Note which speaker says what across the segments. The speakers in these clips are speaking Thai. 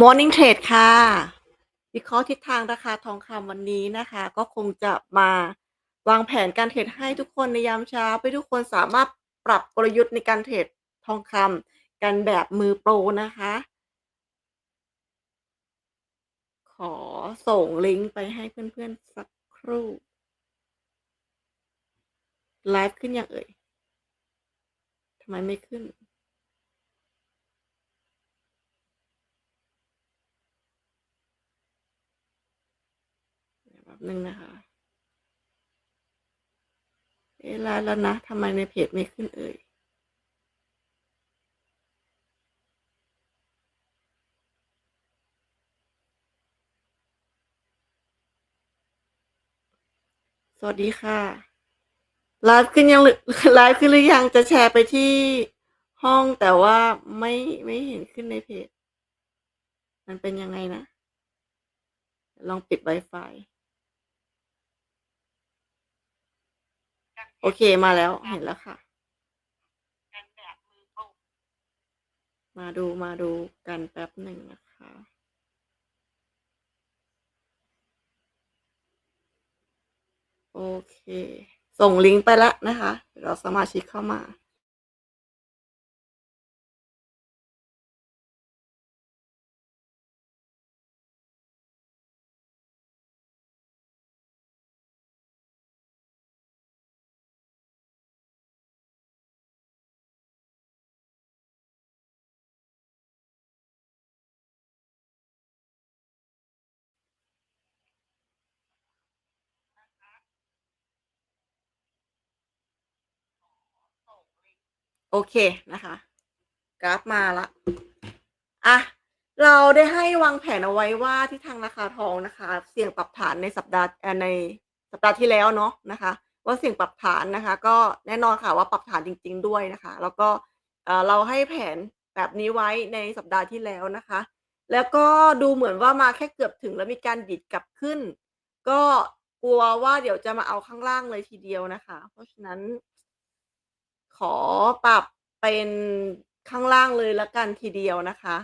Speaker 1: Morning Trade ค่ะวิเคราะห์ทิศทางราคาทองคำวันนี้นะคะ ก็คงจะมาวางแผนการเทรดให้ทุกคนในยามเช้าเพื่อทุกคนสามารถปรับกลยุทธ์ในการเทรดทองคำกันแบบมือโปรนะคะ ขอส่งลิงก์ไปให้เพื่อนๆสักครู่ไลฟ์ขึ้นยังเอ่ย?ทำไมไม่ขึ้น?เดี๋ยวแป๊บ หนึ่งนะคะเอ๊ะไลฟ์แล้วนะทำไมในเพจไม่ขึ้นเอ่ย?สวัสดีค่ะไลฟ์ขึ้นยังหรือไลฟ์ขึ้นหรือยังจะแชร์ไปที่ห้องแต่ว่าไม่ไม่เห็นขึ้นในเพจ มันเป็นยังไงนะ?ลองปิดไวฟาย โอเคมาแล้ว เห็นแล้วค่ะมาดูมาดูกันแป๊บหนึ่งนะคะ โอเค ส่งลิงก์ไปแล้วนะคะเดี๋ยวรอสมาชิกเข้ามา โอเคนะคะ กราฟมาล้วอะเราได้ให้วางแผนเอาไว้ว่าทิศทางราคาทองนะคะ เสี่ยงปรับฐานในสัปดาห์ในสัปดาห์ที่แล้วเนาะนะคะ ว่าเสี่ยงปรับฐานนะคะ ก็แน่นอนค่ะว่าปรับฐานจริง ๆ ด้วยนะคะ แล้วก็เราให้แผนแบบนี้ไว้ในสัปดาห์ที่แล้วนะคะ แล้วก็ดูเหมือนว่ามาแค่เกือบถึงแล้วมีการดีดกลับขึ้น ก็กลัวว่าเดี๋ยวจะมาเอาข้างล่างเลยทีเดียวนะคะ เพราะฉะนั้น อปรับเป็นข้างล่างเลยล้วกันทีเดียวนะคะ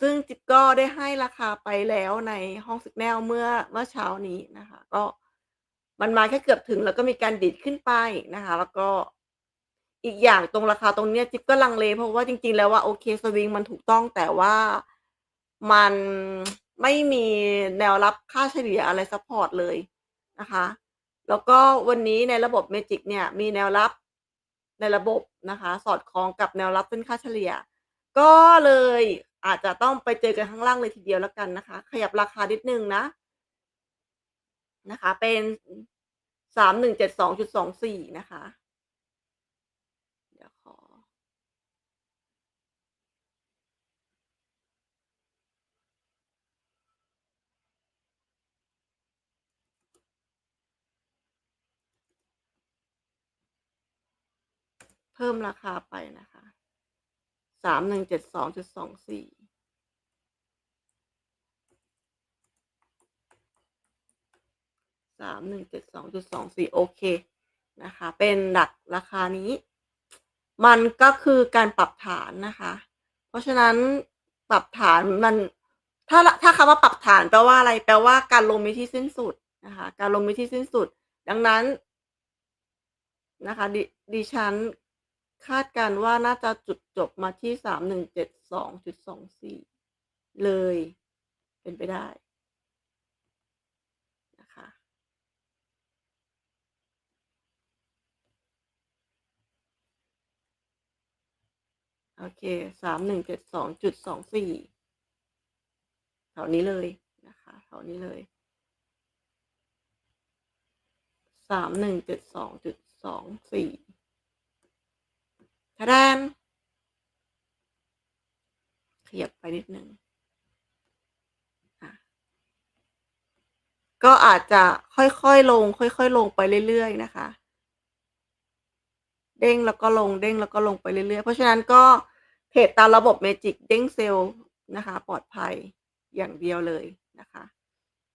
Speaker 1: ซึ่งจิ๊บก็ได้ให้ราคาไปแล้วในห้อง Signal เมื่อเมื่อเช้านี้นะคะ ก็มันมาแค่เกือบถึงแล้วก็มีการดีดขึ้นไปนะคะ แล้วก็อีกอย่างตรงราคาตรงเนี้ยจิ๊บก็ลังเลเพราะว่าจริง ๆ แล้วอะโอเคสวิงมันถูกต้องแต่ว่ามันไม่มีแนวรับค่าเฉลี่ยอะไรซัปพอร์ตเลยนะคะ แล้วก็วันนี้ในระบบ Magic เนี่ยมีแนวรับ ในระบบนะคะ สอดคล้องกับแนวรับเส้นค่าเฉลี่ย ก็เลยอาจจะต้องไปเจอกันข้างล่างเลยทีเดียวแล้วกันนะคะ ขยับราคานิดหนึ่งนะนะคะ เป็น3172.24นะคะ เดี๋ยวขอ เพิ่มราคาไปนะคะ3172.24 3172.24โอเคนะคะ เป็นดักราคานี้ มันก็คือการปรับฐานนะคะ เพราะฉะนั้นปรับฐานมันถ้าถ้าคำว่าปรับฐานแปลว่าอะไร?แปลว่าการลงมีที่สิ้นสุดนะคะ การลงมีที่สิ้นสุด ดังนั้นนะคะดดิฉัน คาดการว่าน่าจะจุดจบมาที่สามหนึ่งเจ็ดสองจุดสองสี่เลย เป็นไปได้นะคะโอเคสามหนึ่งเจ็ดสองจุดสองสี่แถวนี้เลยนะคะแถวนี้เลยสามหนึ่งเจ็ดสองจุดสองสี่ ทะแดนขยับไปนิดนึงก็อาจจะค่อยๆลง ค่อยๆ ลงไปเรื่อยๆนะคะ เด้งแล้วก็ลงเด้งแล้วก็ลงไปเรื่อยๆ เพราะฉะนั้นก็เทรดตามระบบ Magic เด้งเซลล์นะคะ ปลอดภัยอย่างเดียวเลยนะคะ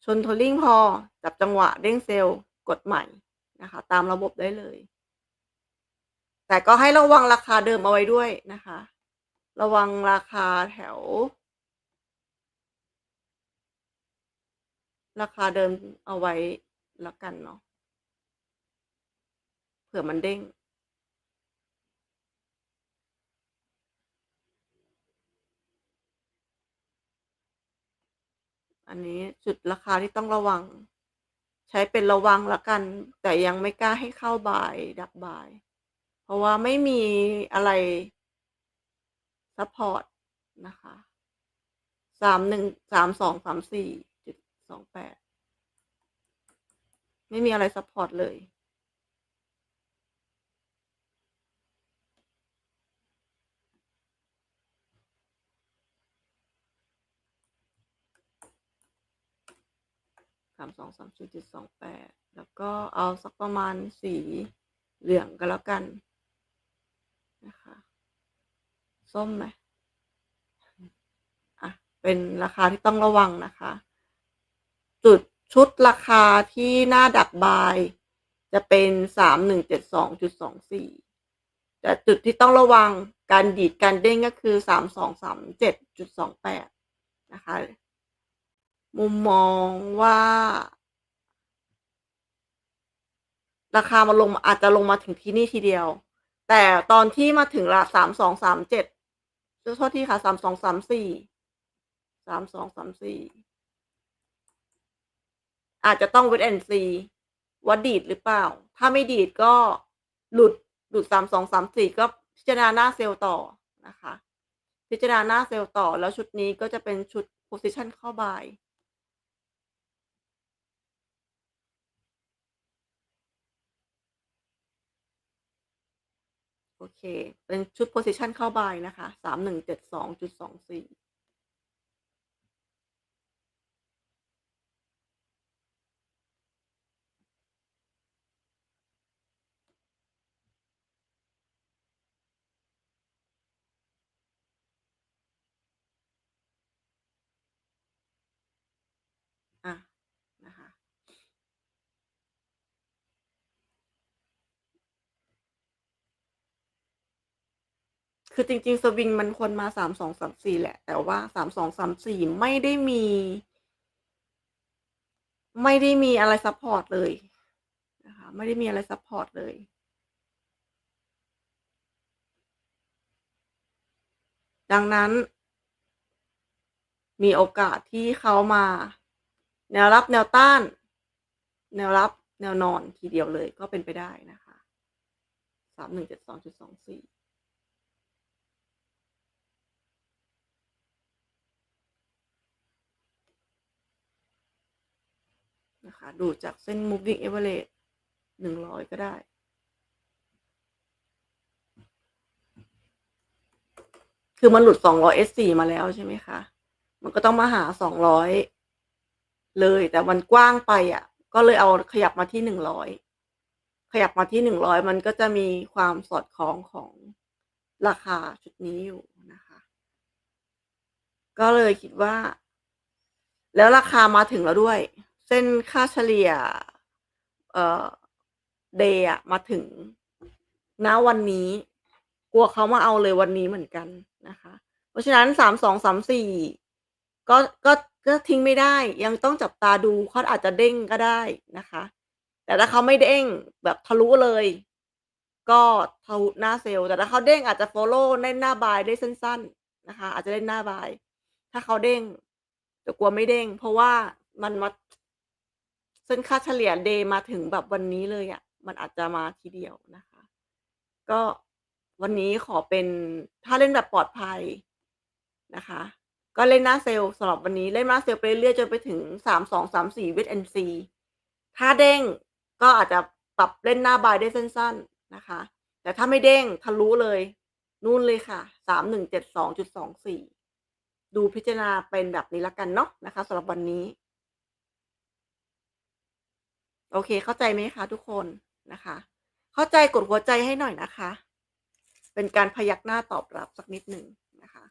Speaker 1: ชน Trailing พอจับจังหวะเด้งเซลล์กดใหม่นะคะ ตามระบบได้เลย แต่ก็ให้ระวังราคาเดิมเอาไว้ด้วยนะคะ ระวังราคาแถว ราคาเดิมเอาไว้แล้วกันเนาะเผื่อมันเด้ง อันนี้จุดราคาที่ต้องระวัง ใช้เป็นระวังแล้วกัน แต่ยังไม่กล้าให้เข้าบายดักบาย พราะว่าไม่มีอะไรซัพพอร์ตนะคะสามหนึ่งสามสองสามสี่จุดสองแปดไม่มีอะไรซัพพอร์ตเลยสามสองสามสี่จุดสองแปดแล้วก็เอาสักประมาณสีเหลืองก็แล้วกัน นะคะ ส้มไหมอะ เป็นราคาที่ต้องระวังนะคะ จุดชุดราคาที่น่าดักบาย จะเป็น3172.24แต่จุดที่ต้องระวังการดีดการเด้งก็คือ3237.28นะคะ มุมมองว่า ราคามันลงอาจจะลงมาถึงที่นี่ทีเดียว แต่ตอนที่มาถึงระ3237ขอ โทษทีค่ะสามสองสามสี่สามสองสามสี่อาจจะต้องเวทแอนซีว่าดีดหรือเปล่า ถ้าไม่ดีดก็หลุดหลุดสามสองสามสี่ก็พิจารณาหน้าเซลล์ต่อนะคะ พิจารณาหน้าเซลล์ต่อแล้วชุดนี้ก็จะเป็นชุดโพซิชันเข้าบาย โอเค เป็นชุด position เข้าบายนะคะสามหนึ่งเจ็ดสองจุดสองสี่ นะคะ คือจริง ๆ สวิงมันควรมา3234แหละ แต่ว่า3234ไม่ได้มี ไม่ได้มีอะไรซัปพอร์ตเลยนะคะไม่ได้มีอะไรซัปพอร์ตเลยดังนั้น มีโอกาสที่เขามา แนวรับแนวต้าน แนวรับแนวนอนทีเดียวเลยก็เป็นไปได้นะคะ3172.24นะคะ ดูจากเส้น moving average 100ก็ได้คือมันหลุด200 S4 มาแล้วใช่ไหมคะ มันก็ต้องมาหา200เลย แต่มันกว้างไปอะก็เลยเอาขยับมาที่100ขยับมาที่100มันก็จะมีความสอดคล้องของราคาชุดนี้อยู่นะคะ ก็เลยคิดว่า แล้วราคามาถึงแล้วด้วย เส้นค่าเฉลี่ย เอ่อเดย์อะมาถึงณวันนี้ กลัวเขามาเอาเลยวันนี้เหมือนกันนะคะ เพราะฉะนั้น3234ก็ก็ก็ทิ้งไม่ได้ ยังต้องจับตาดูเขาอาจจะเด้งก็ได้นะคะ แต่ถ้าเขาไม่เด้งแบบทะลุเลย ก็ทะลุหน้าเซลล์แต่ถ้าเขาเด้งอาจจะฟลโลว์เล่นหน้าบายได้สั้น ๆนะคะ อาจจะเล่นหน้าบาย ถ้าเขาเด้งแต่กลัวไม่เด้ง เพราะว่ามันมา เส้นค่าเฉลี่ยเดย์มาถึงแบบวันนี้เลยอะมันอาจจะมาทีเดียวนะคะ ก็วันนี้ขอเป็นถ้าเล่นแบบปลอดภัยนะคะ ก็เล่นหน้าเซลล์สำหรับวันนี้เล่นหน้าเซลล์ไปเรื่อยจนไปถึง3234 wait and see ถ้าเด้งก็อาจจะปรับเล่นหน้าบายได้สั้นๆนะคะ แต่ถ้าไม่เด้งทะลุเลย นู่นเลยค่ะ3172.24ดูพิจารณาเป็นแบบนี้ล้วกันเนาะนะคะสำหรับวันนี้ โอเค เข้าใจไหมคะทุกคนนะคะ เข้าใจกดหัวใจให้หน่อยนะคะ เป็นการพยักหน้าตอบรับสักนิดหนึ่งนะคะ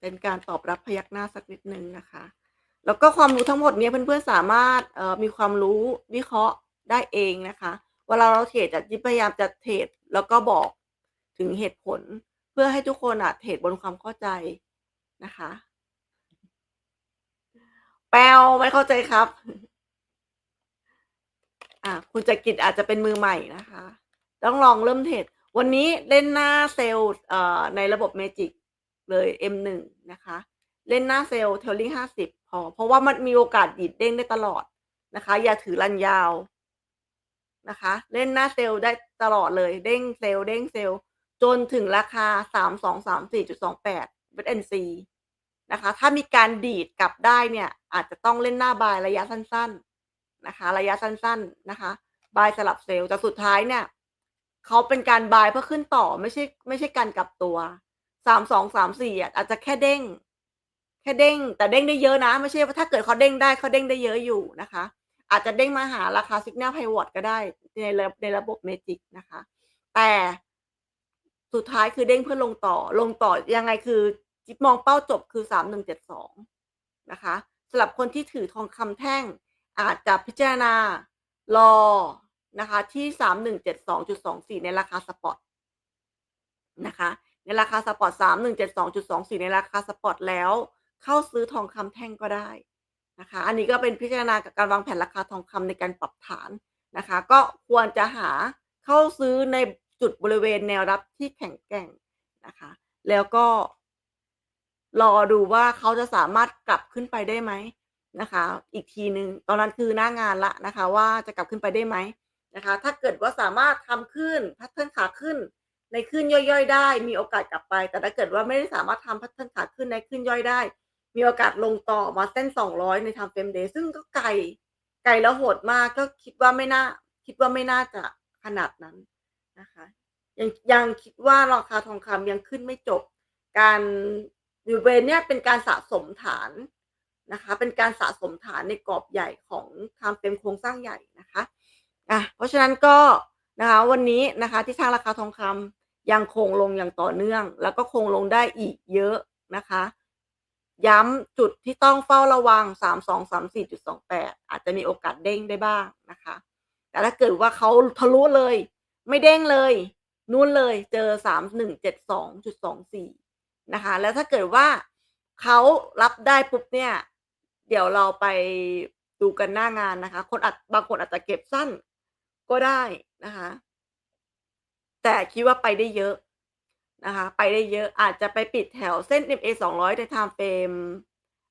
Speaker 1: เป็นการตอบรับพยักหน้าสักนิดหนึ่งนะคะ แล้วก็ความรู้ทั้งหมดเนี้ยเพื่อนๆสามารถมีความรู้วิเคราะห์ได้เองนะคะ เวลาเราเทรดอะพยายามจะเทรดแล้วก็บอกถึงเหตุผล เพื่อให้ทุกคนอะเทรดบนความเข้าใจ นะคะ แปวไม่เข้าใจครับ อ่าคุณจักริดอาจจะเป็นมือใหม่นะคะ ต้องลองเริ่มเทรดวันนี้เล่นหน้าเซลล์ในระบบเมจิกเลย M1 นะคะ เล่นหน้าเซลล์ Trailing 50พอ เพราะว่ามันมีโอกาสดีดเด้งได้ตลอดนะคะ อย่าถือรันยาวนะคะ เล่นหน้าเซลล์ได้ตลอดเลย เด้งเซลล์เด้งเซลล์จนถึงราคาสามสองสามสี่จุดสองแปด 3234.28 WNC นะคะ ถ้ามีการดีดกลับได้เนี่ย อาจจะต้องเล่นหน้าบายระยะสั้น ๆนะคะ ระยะสั้น ๆนะคะ บายสลับเซลล์แต่สุดท้ายเนี่ยเขาเป็นการบายเพื่อขึ้นต่อไม่ใช่ไม่ใช่การกลับตัว3234อะอาจจะแค่เด้ง แค่เด้ง แต่เด้งได้เยอะนะ ไม่ใช่ว่าถ้าเกิดเขาเด้งได้เขาเด้งได้เยอะอยู่นะคะ อาจจะเด้งมาหาราคา Signal Pivot ก็ได้ในในระบบเมจิกนะคะ แต่ สุดท้ายคือเด้งเพื่อลงต่อ ลงต่อยังไงคือจิ๊บมองเป้าจบคือ3172นะคะสำหรับคนที่ถือทองคำแท่งอาจจะพิจารณารอนะคะที่3172.24ในราคาสปอตนะคะในราคาสปอต3172.24ในราคาสปอตแล้ว เข้าซื้อทองคำแท่งก็ได้นะคะ อันนี้ก็เป็นพิจารณากับการวางแผนราคาทองคำในการปรับฐานนะคะ ก็ควรจะหาเข้าซื้อใน จุดบริเวณแนวรับที่แข็งแกร่งนะคะ แล้วก็ รอดูว่าเขาจะสามารถกลับขึ้นไปได้ไหมนะคะ อีกทีหนึ่งตอนนั้นคือหน้างานล้วนะคะ ว่าจะกลับขึ้นไปได้ไหมนะคะ ถ้าเกิดว่าสามารถทำขึ้นพทเทิร์นขาขึ้น ในขึ้นย่อยๆ ได้ มีโอกาสกลับไป แต่ถ้าเกิดว่าไม่ได้สามารถทำแพทเทิร์นขาขึ้นในขึ้นย่อยได้ มีโอกาสลงต่อมาเส้น 200 ใน Time Frame Day ซึ่งก็ไกลไกลแล้วโหดมากก็คิดว่าไม่น่า คิดว่าไม่น่าจะขนาดนั้น นะคะยังยังคิดว่าราคาทองคำยังขึ้นไม่จบ การอยู่บริเวณเนี้ยเป็นการสะสมฐานนะคะ เป็นการสะสมฐานในกรอบใหญ่ของ Time Frame โครงสร้างใหญ่นะคะอะเพราะฉะนั้นก็นะคะวันนี้นะคะทิศทางราคาทองคำยังคงลงอย่างต่อเนื่อง แล้วก็คงลงได้อีกเยอะนะคะ ย้ำจุดที่ต้องเฝ้าระวัง 3234.28 อาจจะมีโอกาสเด้งได้บ้างนะคะ แต่ถ้าเกิดว่าเขาทะลุเลย ไม่เด้งเลยนู่นเลยเจอ 3172.24 นะคะ แล้วถ้าเกิดว่าเขารับได้ปุ๊บเนี่ย เดี๋ยวเราไปดูกันหน้างานนะคะ คนอาจบางคนอาจจะเก็บสั้นก็ได้นะคะ แต่คิดว่าไปได้เยอะนะคะ ไปได้เยอะอาจจะไปปิดแถวเส้น MA 200ใน Time Frame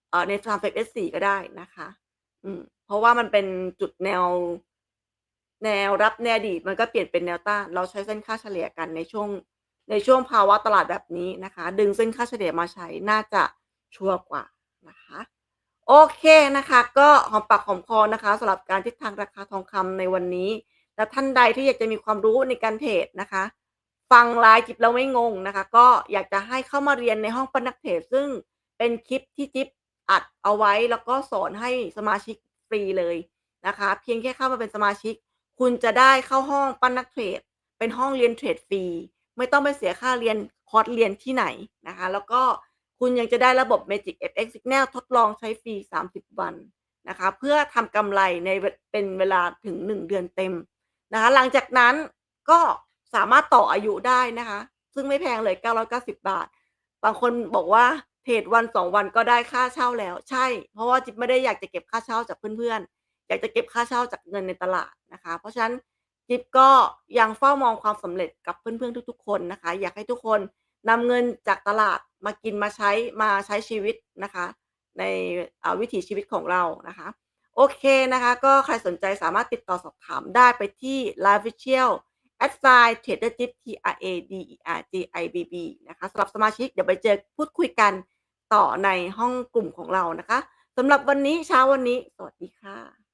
Speaker 1: เอ่อใน Time Frame S4 ก็ได้นะคะ อืมเพราะว่ามันเป็นจุดแนว แนวรับในอดีมันก็เปลี่ยนเป็นแนวต้าน เราใช้เส้นค่าเฉลี่ยกันในช่วงในช่วงภาวะตลาดแบบนี้นะคะ ดึงเส้นค่าเฉลี่ยมาใช้น่าจะชัวร์กว่านะคะโอเคนะคะ ก็หอมปากหอมคอนะคะสำหรับการทิศทางราคาทองคำในวันนี้ และท่านใดที่อยากจะมีความรู้ในการเทรดนะคะ ฟังไลฟ์จิบแล้วไม่งงนะคะ ก็อยากจะให้เข้ามาเรียนในห้องปนนักเทรดซึ่งเป็นคลิปที่จิ๊บอัดเอาไว้แล้วก็สอนให้สมาชิกฟรีเลยนะคะ เพียงแค่เข้ามาเป็นสมาชิก คุณจะได้เข้าห้องปั้นนักเทรด เป็นห้องเรียนเทรดฟรี ไม่ต้องไปเสียค่าเรียนคอร์สเรียนที่ไหนนะคะ แล้วก็คุณยังจะได้ระบบ Magic FX Signal ทดลองใช้ฟรี 30 วันนะคะ เพื่อทำกำไรในเป็นเวลาถึง 1 เดือนเต็มนะคะ หลังจากนั้นก็สามารถต่ออายุได้นะคะ ซึ่งไม่แพงเลย 990 บาท บางคนบอกว่าเทรดวัน 2 วันก็ได้ค่าเช่าแล้ว ใช่ เพราะว่าจิ๊บไม่ได้อยากจะเก็บค่าเช่าจากเพื่อนๆ อยากจะเก็บค่าเช่าจากเงินในตลาดนะคะ เพราะฉะนั้นจิ๊บก็ยังเฝ้ามองความสำเร็จกับเพื่อนๆทุก ๆ คนนะคะ อยากให้ทุกคนนำเงินจากตลาดมากินมาใช้มาใช้ชีวิตนะคะ ในวิถีชีวิตของเรานะคะ โอเคนะคะ ก็ใครสนใจสามารถติดต่อสอบถามได้ไปที่ LINE Official @traderjib T-R-A-D-E-R-J-I-B-B นะคะสำหรับสมาชิกเดี๋ยวไปเจอพูดคุยกันต่อในห้องกลุ่มของเรานะคะสำหรับวันนี้เช้าวันนี้ สวัสดีค่ะ